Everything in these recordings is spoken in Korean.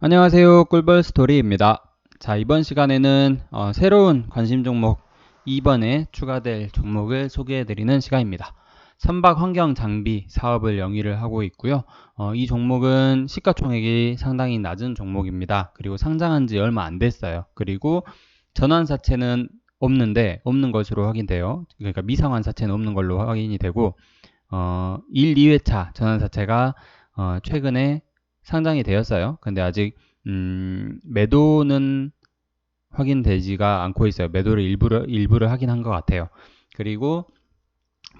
안녕하세요. 꿀벌 스토리입니다. 자, 이번 시간에는 어, 새로운 관심 종목 2번에 추가될 종목을 소개해 드리는 시간입니다. 선박 환경 장비 사업을 영위를 하고 있고요. 어, 이 종목은 시가총액이 상당히 낮은 종목입니다. 그리고 상장한 지 얼마 안 됐어요. 그리고 전환사채는 없는데 없는 것으로 확인돼요. 그러니까 미상환 사채는 없는 걸로 확인이 되고 어, 1, 2회차 전환사채가 어, 최근에 상장이 되었어요. 근데 아직 음, 매도는 확인되지가 않고 있어요. 매도를 일부를 일부를 하긴 한것 같아요. 그리고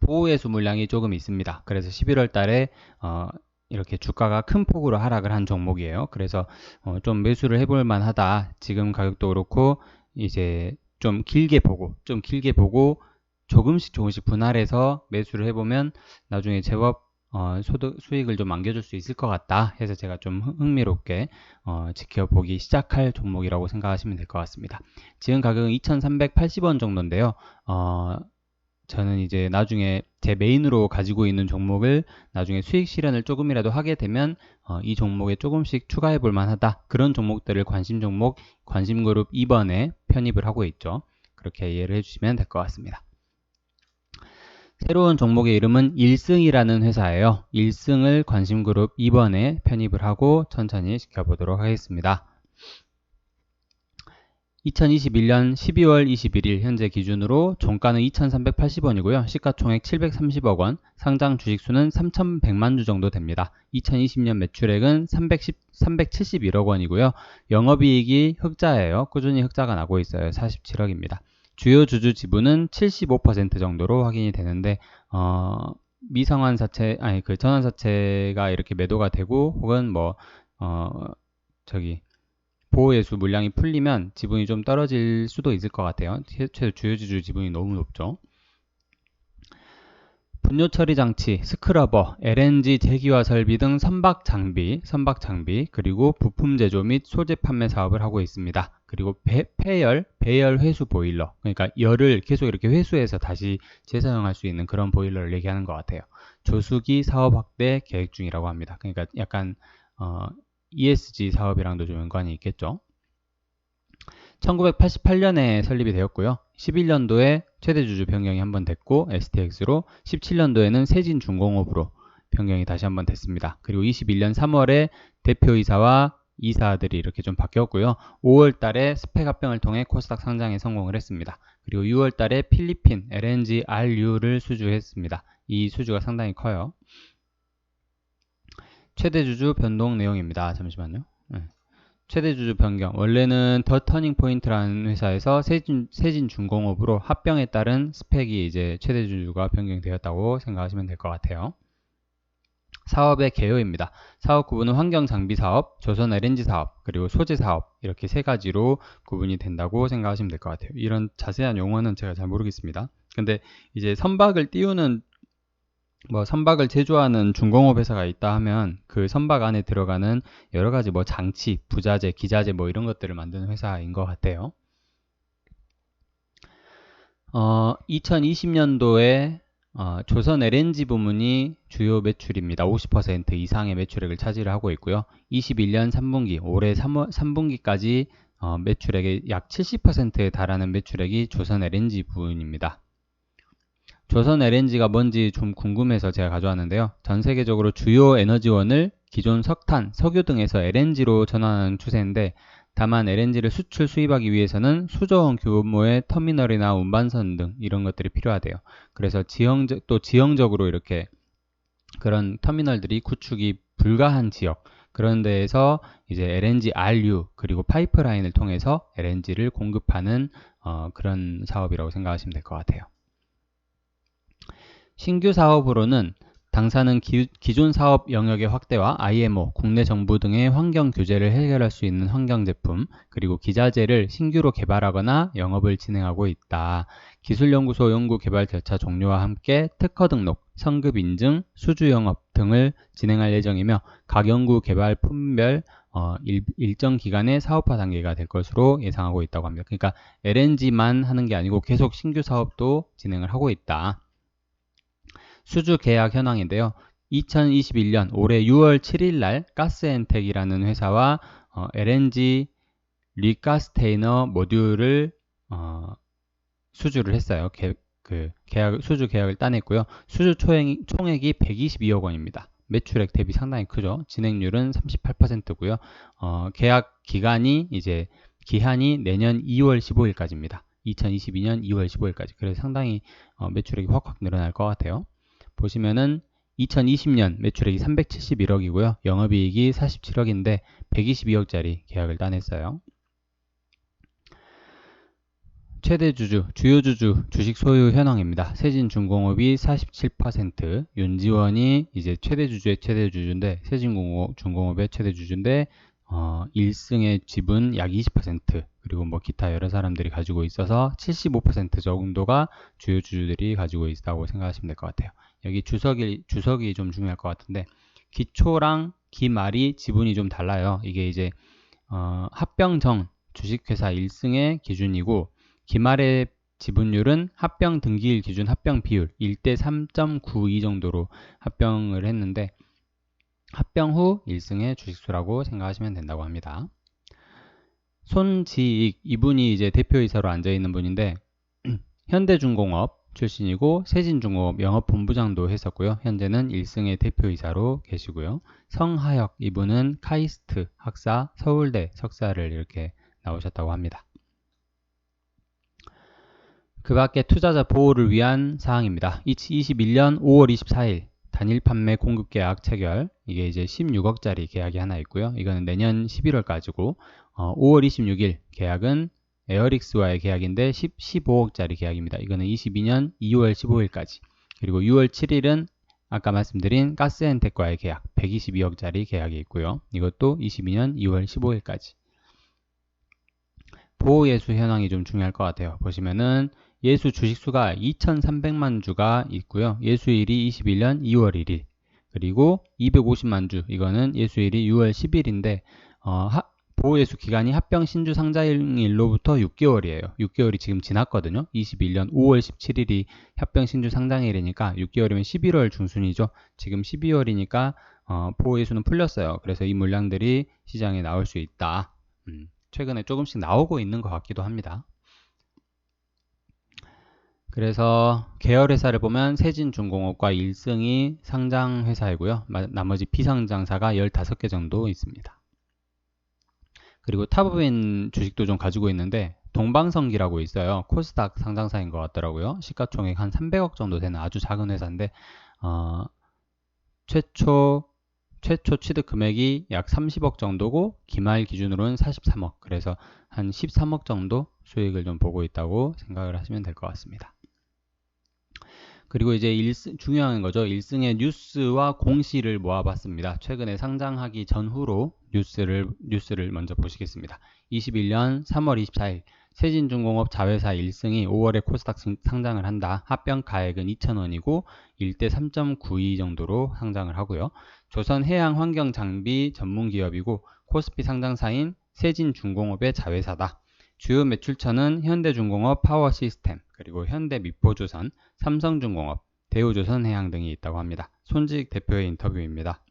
보호해수 물량이 조금 있습니다. 그래서 11월 달에 어, 이렇게 주가가 큰 폭으로 하락을 한 종목이에요. 그래서 어, 좀 매수를 해볼 만하다. 지금 가격도 그렇고 이제 좀 길게 보고 좀 길게 보고 조금씩 조금씩 분할해서 매수를 해보면 나중에 제법 어, 소득, 수익을 좀 안겨줄 수 있을 것 같다 해서 제가 좀 흥미롭게 어, 지켜보기 시작할 종목이라고 생각하시면 될 것 같습니다. 지금 가격은 2,380원 정도인데요. 어, 저는 이제 나중에 제 메인으로 가지고 있는 종목을 나중에 수익 실현을 조금이라도 하게 되면 어, 이 종목에 조금씩 추가해 볼 만하다. 그런 종목들을 관심 종목, 관심 그룹 2번에 편입을 하고 있죠. 그렇게 이해를 해주시면 될 것 같습니다. 새로운 종목의 이름은 1승이라는 회사예요. 1승을 관심그룹 2번에 편입을 하고 천천히 지켜보도록 하겠습니다. 2021년 12월 21일 현재 기준으로 종가는 2,380원이고요. 시가총액 730억 원, 상장 주식수는 3,100만 주 정도 됩니다. 2020년 매출액은 310, 371억 원이고요. 영업이익이 흑자예요. 꾸준히 흑자가 나고 있어요. 47억입니다. 주요 주주 지분은 75% 정도로 확인이 되는데 어, 미성환 사채 아니 그 전환 사채가 이렇게 매도가 되고 혹은 뭐 어, 저기 보호예수 물량이 풀리면 지분이 좀 떨어질 수도 있을 것 같아요. 최초 주요 주주 지분이 너무 높죠. 분뇨 처리 장치, 스크러버, LNG 제기화 설비 등 선박 장비, 선박 장비, 그리고 부품 제조 및 소재 판매 사업을 하고 있습니다. 그리고 배, 폐열, 배열 회수 보일러. 그러니까 열을 계속 이렇게 회수해서 다시 재사용할 수 있는 그런 보일러를 얘기하는 것 같아요. 조수기 사업 확대 계획 중이라고 합니다. 그러니까 약간 어, ESG 사업이랑도 좀 연관이 있겠죠. 1988년에 설립이 되었고요. 11년도에 최대 주주 변경이 한 번 됐고 STX로 17년도에는 세진 중공업으로 변경이 다시 한 번 됐습니다. 그리고 21년 3월에 대표이사와 이사들이 이렇게 좀 바뀌었고요. 5월 달에 스펙 합병을 통해 코스닥 상장에 성공을 했습니다. 그리고 6월 달에 필리핀 LNG RU를 수주했습니다. 이 수주가 상당히 커요. 최대 주주 변동 내용입니다. 잠시만요. 네. 최대 주주 변경. 원래는 더 터닝 포인트라는 회사에서 세진, 세진 중공업으로 합병에 따른 스펙이 이제 최대 주주가 변경되었다고 생각하시면 될 것 같아요. 사업의 개요입니다. 사업 구분은 환경 장비 사업, 조선 LNG 사업, 그리고 소재 사업 이렇게 세 가지로 구분이 된다고 생각하시면 될 것 같아요. 이런 자세한 용어는 제가 잘 모르겠습니다. 근데 이제 선박을 띄우는 뭐 선박을 제조하는 중공업 회사가 있다 하면 그 선박 안에 들어가는 여러 가지 뭐 장치, 부자재, 기자재 뭐 이런 것들을 만드는 회사인 것 같아요. 어, 2020년도에 어, 조선 LNG 부문이 주요 매출입니다. 50% 이상의 매출액을 차지를 하고 있고요. 21년 3분기, 올해 3월, 3분기까지 어, 매출액의 약 70%에 달하는 매출액이 조선 LNG 부문입니다. 조선 LNG가 뭔지 좀 궁금해서 제가 가져왔는데요. 전 세계적으로 주요 에너지원을 기존 석탄, 석유 등에서 LNG로 전환하는 추세인데 다만 LNG를 수출 수입하기 위해서는 수조원 규모의 터미널이나 운반선 등 이런 것들이 필요하대요. 그래서 지형적 또 지형적으로 이렇게 그런 터미널들이 구축이 불가한 지역 그런 데에서 이제 LNG RU 그리고 파이프라인을 통해서 LNG를 공급하는 어, 그런 사업이라고 생각하시면 될 것 같아요. 신규 사업으로는 당사는 기, 존 사업 영역의 확대와 IMO, 국내 정부 등의 환경 규제를 해결할 수 있는 환경 제품, 그리고 기자재를 신규로 개발하거나 영업을 진행하고 있다. 기술연구소 연구 개발 절차 종료와 함께 특허 등록, 성급 인증, 수주 영업 등을 진행할 예정이며 각 연구 개발 품별 어, 일, 정 기간의 사업화 단계가 될 것으로 예상하고 있다고 합니다. 그러니까 LNG만 하는 게 아니고 계속 신규 사업도 진행을 하고 있다. 수주 계약 현황인데요. 2021년 올해 6월 7일 날 가스엔텍이라는 회사와 어, LNG 리가스테이너 모듈을 어, 수주를 했어요. 개, 그 계약 수주 계약을 따냈고요. 수주 총액, 총액이 122억 원입니다. 매출액 대비 상당히 크죠. 진행률은 38%고요. 어, 계약 기간이 이제 기한이 내년 2월 15일까지입니다. 2022년 2월 15일까지. 그래서 상당히 어, 매출액이 확확 늘어날 것 같아요. 보시면은 2020년 매출액이 371억이고요. 영업이익이 47억인데 122억짜리 계약을 따냈어요. 최대 주주, 주요 주주 주식 소유 현황입니다. 세진중공업이 47%, 윤지원이 이제 최대 주주의 최대 주주인데 세진중공업의 최대 주주인데 어, 1승의 지분 약 20% 그리고 뭐 기타 여러 사람들이 가지고 있어서 75% 정도가 주요 주주들이 가지고 있다고 생각하시면 될 것 같아요. 여기 주석이 주석이 좀 중요할 것 같은데 기초랑 기말이 지분이 좀 달라요. 이게 이제 어, 합병정 주식회사 1승의 기준이고 기말의 지분율은 합병 등기일 기준 합병 비율 1대 3.92 정도로 합병을 했는데 합병 후 1승의 주식수라고 생각하시면 된다고 합니다. 손지익 이분이 이제 대표이사로 앉아 있는 분인데 현대중공업 출신이고 세진중공업 영업본부장도 했었고요. 현재는 1승의 대표이사로 계시고요. 성하혁 이분은 카이스트 학사 서울대 석사를 이렇게 나오셨다고 합니다. 그 밖에 투자자 보호를 위한 사항입니다. 2021년 5월 24일 단일 판매 공급 계약 체결 이게 이제 16억짜리 계약이 하나 있고요. 이거는 내년 11월까지고 어, 5월 26일 계약은 에어릭스와의 계약인데 10, 15억짜리 계약입니다. 이거는 22년 2월 15일까지 그리고 6월 7일은 아까 말씀드린 가스엔텍과의 계약 122억짜리 계약이 있고요. 이것도 22년 2월 15일까지 보호예수 현황이 좀 중요할 것 같아요. 보시면은 예수 주식수가 2,300만 주가 있고요. 예수일이 21년 2월 1일 그리고 250만 주 이거는 예수일이 6월 10일인데 어, 하, 보호예수 기간이 합병 신주 상장일로부터 6개월이에요. 6개월이 지금 지났거든요. 21년 5월 17일이 합병 신주 상장일이니까 6개월이면 11월 중순이죠. 지금 12월이니까 어, 보호예수는 풀렸어요. 그래서 이 물량들이 시장에 나올 수 있다. 음, 최근에 조금씩 나오고 있는 것 같기도 합니다. 그래서 계열 회사를 보면 세진중공업과 1승이 상장 회사이고요. 나머지 비상장사가 15개 정도 있습니다. 그리고 타부인 주식도 좀 가지고 있는데 동방성기라고 있어요. 코스닥 상장사인 것 같더라고요. 시가총액 한 300억 정도 되는 아주 작은 회사인데 어, 최초 최초 취득 금액이 약 30억 정도고 기말 기준으로는 43억. 그래서 한 13억 정도 수익을 좀 보고 있다고 생각을 하시면 될 것 같습니다. 그리고 이제 1승, 중요한 거죠. 1승의 뉴스와 공시를 모아봤습니다. 최근에 상장하기 전후로 뉴스를, 뉴스를 먼저 보시겠습니다. 21년 3월 24일 세진중공업 자회사 1승이 5월에 코스닥 상장을 한다. 합병 가액은 2,000원이고 1대 3.92 정도로 상장을 하고요. 조선해양환경장비 전문기업이고 코스피 상장사인 세진중공업의 자회사다. 주요 매출처는 현대중공업 파워시스템, 그리고 현대 미포조선, 삼성중공업, 대우조선해양 등이 있다고 합니다. 손직 대표의 인터뷰입니다.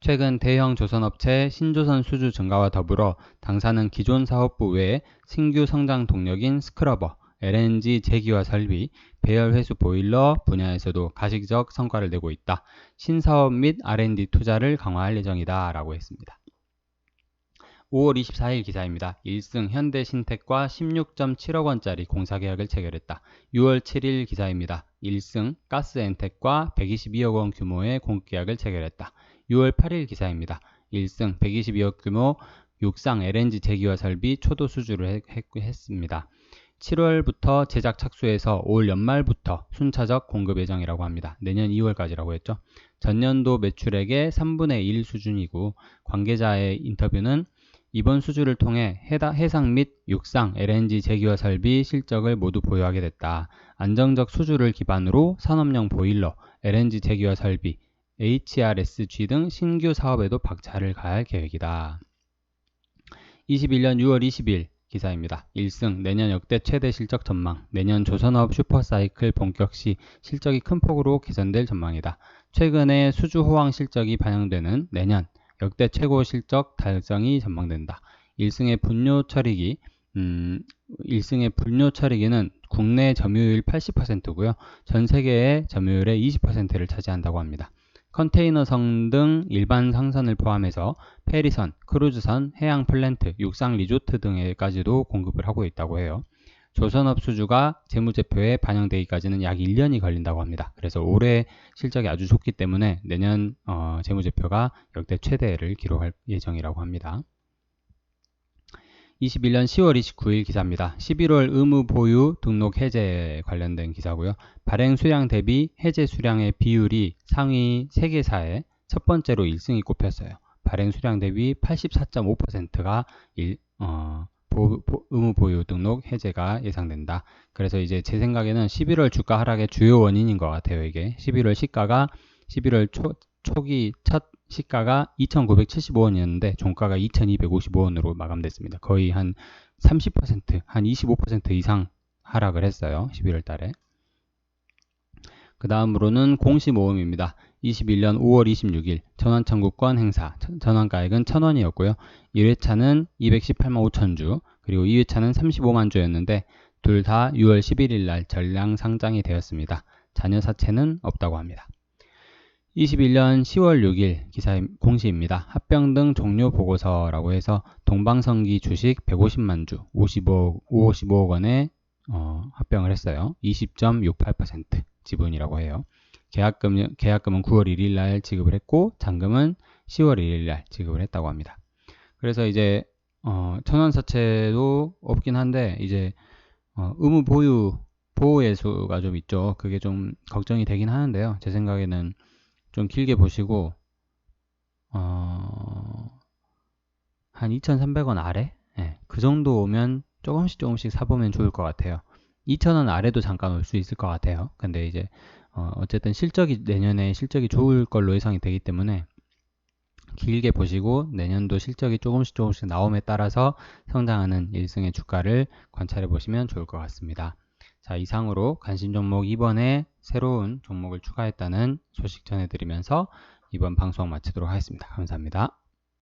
최근 대형 조선업체 신조선 수주 증가와 더불어 당사는 기존 사업부 외에 신규 성장 동력인 스크러버, LNG 제기화 설비, 배열 회수 보일러 분야에서도 가시적 성과를 내고 있다. 신사업 및 R&D 투자를 강화할 예정이다. 라고 했습니다. 5월 24일 기사입니다. 1승 현대신택과 16.7억 원짜리 공사계약을 체결했다. 6월 7일 기사입니다. 1승 가스엔텍과 122억 원 규모의 공계약을 체결했다. 6월 8일 기사입니다. 1승 122억 규모 육상 LNG 제기화 설비 초도 수주를 했, 습니다 7월부터 제작 착수해서 올 연말부터 순차적 공급 예정이라고 합니다. 내년 2월까지라고 했죠. 전년도 매출액의 3분의 1 수준이고 관계자의 인터뷰는 이번 수주를 통해 해상 및 육상 LNG 제기화 설비 실적을 모두 보유하게 됐다. 안정적 수주를 기반으로 산업용 보일러, LNG 제기화 설비, HRSG 등 신규 사업에도 박차를 가할 계획이다. 21년 6월 20일 기사입니다. 1승 내년 역대 최대 실적 전망 내년 조선업 슈퍼사이클 본격 시 실적이 큰 폭으로 개선될 전망이다. 최근에 수주 호황 실적이 반영되는 내년 역대 최고 실적 달성이 전망된다. 1승의 분뇨 처리기 음, 1승의 분뇨 처리기는 국내 점유율 80%고요. 전 세계의 점유율의 20%를 차지한다고 합니다. 컨테이너선 등 일반 상선을 포함해서 페리선, 크루즈선, 해양 플랜트, 육상 리조트 등에까지도 공급을 하고 있다고 해요. 조선업 수주가 재무제표에 반영되기까지는 약 1년이 걸린다고 합니다. 그래서 올해 실적이 아주 좋기 때문에 내년 어, 재무제표가 역대 최대를 기록할 예정이라고 합니다. 21년 10월 29일 기사입니다. 11월 의무 보유 등록 해제 관련된 기사고요. 발행 수량 대비 해제 수량의 비율이 상위 3개사의 첫 번째로 1승이 꼽혔어요. 발행 수량 대비 84.5%가 일, 어, 의무 보유 등록 해제가 예상된다. 그래서 이제 제 생각에는 11월 주가 하락의 주요 원인인 것 같아요. 이게 11월 시가가 11월 초, 초기 첫 시가가 2,975원이었는데 종가가 2,255원으로 마감됐습니다. 거의 한 30%, 한 25% 이상 하락을 했어요. 11월 달에. 그 다음으로는 공시 모음입니다. 21년 5월 26일 전환청구권 행사 전환가액은 1000원이었고요. 1회차는 218만 5천주 그리고 2회차는 35만 주였는데 둘 다 6월 11일 날 전량 상장이 되었습니다. 자녀 사채는 없다고 합니다. 21년 10월 6일 기사 공시입니다. 합병 등 종료 보고서라고 해서 동방성기 주식 150만 주 55억, 55억 원에 어, 합병을 했어요. 20.68% 지분이라고 해요. 계약금, 계약금은 9월 1일 날 지급을 했고 잔금은 10월 1일 날 지급을 했다고 합니다. 그래서 이제 어, 천원 사채도 없긴 한데 이제 어, 의무 보유 보호 예수가 좀 있죠. 그게 좀 걱정이 되긴 하는데요. 제 생각에는 좀 길게 보시고 어, 한 2,300원 아래? 네, 그 정도 오면 조금씩 조금씩 사보면 좋을 것 같아요. 2,000원 아래도 잠깐 올 수 있을 것 같아요. 근데 이제 어, 어쨌든 실적이 내년에 실적이 좋을 걸로 예상이 되기 때문에 길게 보시고 내년도 실적이 조금씩 조금씩 나옴에 따라서 성장하는 일승의 주가를 관찰해 보시면 좋을 것 같습니다. 자, 이상으로 관심 종목 2번에 새로운 종목을 추가했다는 소식 전해드리면서 이번 방송 마치도록 하겠습니다. 감사합니다.